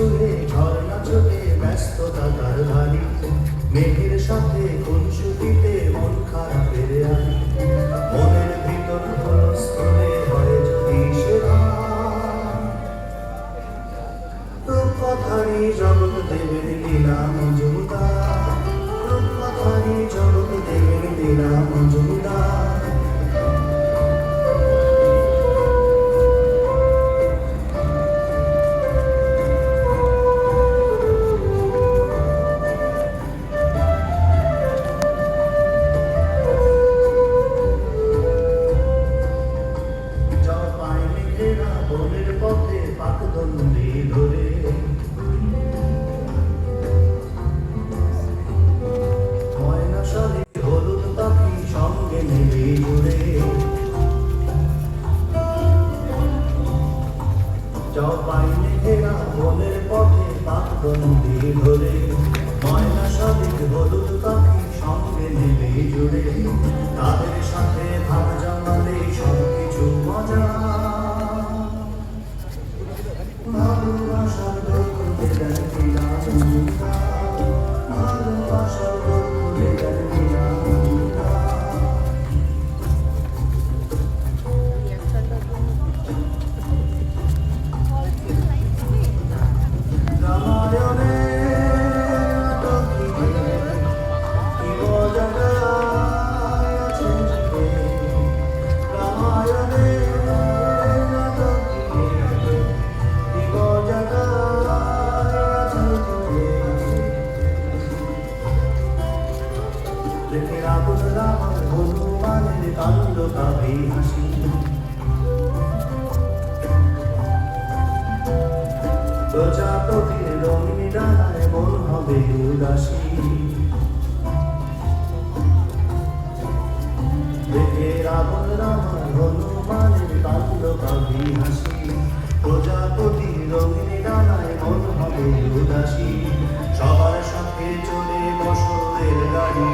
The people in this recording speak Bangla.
ছুঁয়ে ঝর্ণা চোখে ব্যস্ততা তার ভারী। মেঘের সাথে কোন সুতিতে মন খারাপের আলি। মনের ভিতর কোন স্থলে হয় যদি রূপকথারি জগৎ দেবেন লীলা মজুমদার। রূপকথারি জগৎ দেবেন লীলা মজুমদার। পায়নি ঘেরা বনের পথে পাকদণ্ডী ধরে। ময়না শালী হলুদ পাখি সঙ্গে নেবে জুড়ে। কাণ্ড কাবে হাসি প্রজাপতির রঙিনী ডানায় মন হবে উদাসী দেখে রাবণ রাবণ হনুমানের কাণ্ড কাবি হাসি প্রজাপতির রঙিনী ডানায় মন হবে উদাসী সবার সাথে চলে বসতের গাড়ি